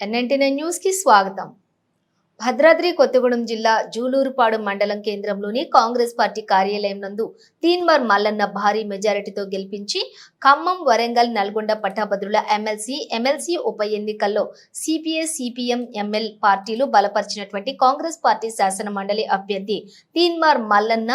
ఎన్ఎన్టీనై న్యూస్కి స్వాగతం. భద్రాద్రి కొత్తగూడెం జిల్లా జూలూరుపాడు మండలం కేంద్రంలోని కాంగ్రెస్ పార్టీ కార్యాలయం నందు తీన్మార్ మల్లన్న భారీ మెజారిటీతో గెలిపించి ఖమ్మం వరంగల్ నల్గొండ పట్టాభద్రుల ఎమ్మెల్సీ ఎమ్మెల్సీ ఉప ఎన్నికల్లో సిపిఐ సిపిఎం ఎంఎల్ పార్టీలు బలపరిచినటువంటి కాంగ్రెస్ పార్టీ శాసన మండలి అభ్యర్థి తీన్మార్ మల్లన్న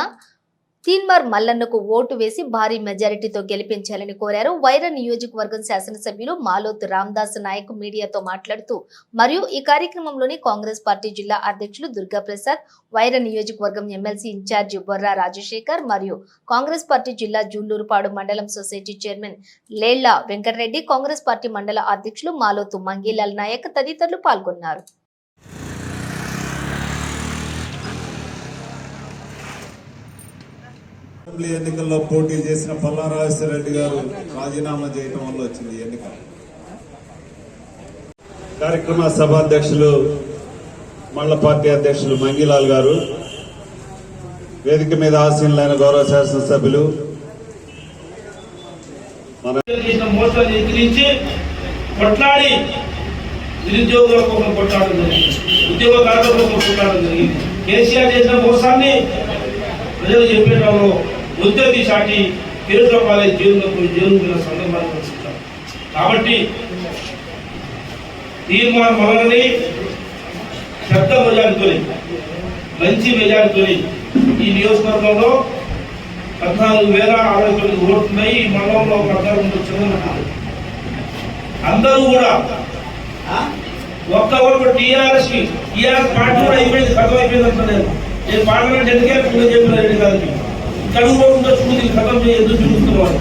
తీన్మార్ మల్లన్నకు ఓటు వేసి భారీ మెజారిటీతో గెలిపించాలని కోరారు. వైర నియోజకవర్గం శాసనసభ్యులు మాలోత్ రామ్దాస్ నాయక్ మీడియాతో మాట్లాడుతూ మరియు ఈ కార్యక్రమంలోని కాంగ్రెస్ పార్టీ జిల్లా అధ్యక్షులు దుర్గా ప్రసాద్ వైర నియోజకవర్గం ఎమ్మెల్సీ ఇన్ఛార్జి బొర్రా రాజశేఖర్ మరియు కాంగ్రెస్ పార్టీ జిల్లా జూళ్ళూరుపాడు మండలం society chairman Lella Venkatareddy Congress party మండల అధ్యక్షులు మాలోతు మంగీలాల్ నాయక్ తదితరులు పాల్గొన్నారు. అసెంబ్లీ ఎన్నికల్లో పోటీ చేసిన పల్లా రెడ్డి గారు రాజీనామా చేయటం వల్ల వచ్చింది ఎన్నిక. కార్యక్రమ సభాధ్యక్షులు మండల పార్టీ అధ్యక్షులు మంగిలాల్ గారు వేదిక మీద ఆసీనులైన గౌరవ శాసనసభ్యులు మన కొట్లాడి నిరుద్యోగుల కోసం కొట్లాడడం జరిగింది. ఉద్యోగదారుల కోసం కొట్లాడడం జరిగింది. కేసీఆర్ చేసిన మోసాన్ని ప్రజలు చెప్పేటప్పుడు ఉద్యోగి సాటి కేసుల పాలై జైలులకు జైలు సందర్భాన్ని పరిస్థితారు కాబట్టి తీర్మానం వలనని పెద్ద మెజారిటీతో మంచి మెజారిటీతో ఈ నియోజకవర్గంలో పద్నాలుగు వేల అరవై తొమ్మిది ఓట్లు ఉన్నాయి ఈ మండలంలో పద్నాలుగు వందల అందరూ కూడా ఒక్క ఓటు టీఆర్ఎస్కి టీఆర్ఎస్ పార్టీ కూడా అయిపోయింది సగం అయిపోయింది అంటున్నాను నేను పార్లమెంట్ ఎందుకే కూడా చెప్పిన రెడ్డి గారికి ఇక్కడ చూసి ఖతం చేయొద్దు చూస్తున్నారు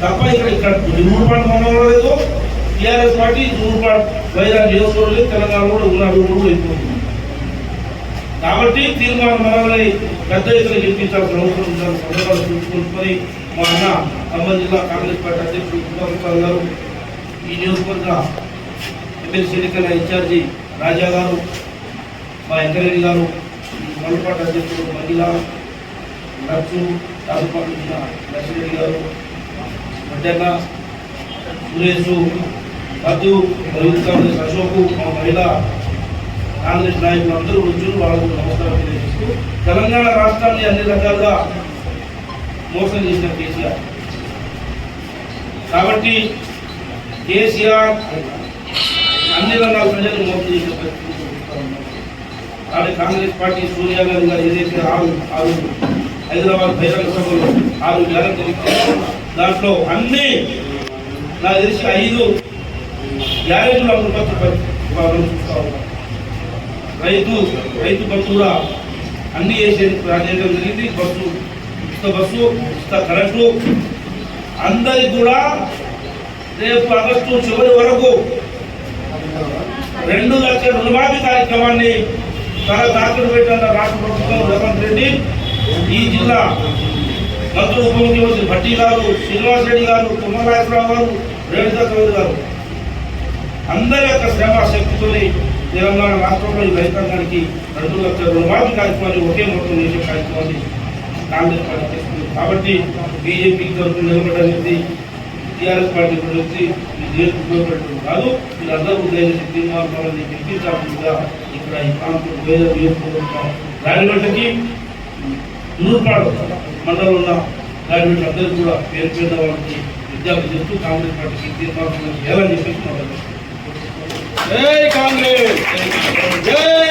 తప్ప ఇక్కడ ఇక్కడ జూరుపాటు మండలంలో లేదు. టీఆర్ఎస్ పార్టీ జూరుపాటు వైజాగ్ నియోజకవర్గం లేదు తెలంగాణ కూడా ఉన్నారు కూడా అయిపోతుంది కాబట్టి తీర్మానం మనల్ని పెద్ద ఎత్తున గెలిపించాల్సిన అవసరం ఉందని సందర్భాలు చూసుకుంటుకొని మా అన్న ఖమ్మం జిల్లా కాంగ్రెస్ పార్టీ అధ్యక్షుడు కుమార్ గారు ఈ నియోజకవర్గ ఎమ్మెల్సీ ఎన్నికల ఇన్ఛార్జి రాజా గారు మా వెంకరెడ్డి గారు మల్లిపాటి అధ్యక్షుడు మహిళ నర్సు రాజపాటు నర్సిరెడ్డి గారు మధ్యాహ్న సురేష్ మధు మరియు కాంగ్రెస్ అశోక్ మా మహిళా కాంగ్రెస్ నాయకులు అందరూ వచ్చి వాళ్ళకు నమస్కారం తెలియజేస్తూ తెలంగాణ రాష్ట్రాన్ని అన్ని రకాలుగా మోసం చేసిన కేసీఆర్. కాబట్టి కేసీఆర్ అన్ని రంగాల ప్రజలు మోసం చేసిన పరిస్థితి చూపిస్తా కాంగ్రెస్ పార్టీ సోనియా గాంధీ గారు ఏదైతే ఆరు ఆరు హైదరాబాద్ బహిరంగ సభలో ఆరు గ్యారెంటీ దాంట్లో అన్ని నాకు తెలిసి ఐదు గ్యారెంటీలు అమలు పరిస్థితి రైతు రైతు బస్సు కూడా అన్ని వేసే రాజేయడం జరిగింది. బస్సు ఉచిత బస్సు ఉచిత కరెంటు. అందరికి కూడా రేపు ఆగస్టు చివరి వరకు రెండు లక్షల రుణమాఫీ కార్యక్రమాన్ని తన దాఖలు పెట్టిన రాష్ట్ర ప్రభుత్వం జగన్ రెడ్డి ఈ జిల్లా మంత్రి ఉప ముఖ్యమంత్రి భట్టి గారు శ్రీనివాస్ రెడ్డి గారు తుమ్మనాయకరావు గారు రేణుకా చౌదరి గారు. అందరి యొక్క శ్రమ శక్తితోని తెలంగాణ రాష్ట్రంలో ఈ రైతాంగానికి రెండు లక్షల రుణమాఫీ కార్యక్రమాన్ని ఒకే మొత్తం చేసే కార్యక్రమాన్ని కాంగ్రెస్ పార్టీ చేస్తుంది. కాబట్టి బీజేపీ తరఫున నిలబడనేది టీఆర్ఎస్ పార్టీ గురించి దేశం ఉపయోగపడటం కాదు వీళ్ళందరూ దయచేసి తీర్మానాలని గెలిపించాల్సిందిగా ఇక్కడ ఈ ప్రాంతం వేద నియోజకవర్గం రాజమండ్రికి నూరుపాడు మండలంలో ఉన్న రాజమండ్రి అందరూ కూడా పేరు పేద వాళ్ళకి విద్యార్థులు చెప్తూ కాంగ్రెస్ పార్టీకి తీర్మానం చేయాలని చెప్పేసి మొదలు జై కాంగ్రెస్! జై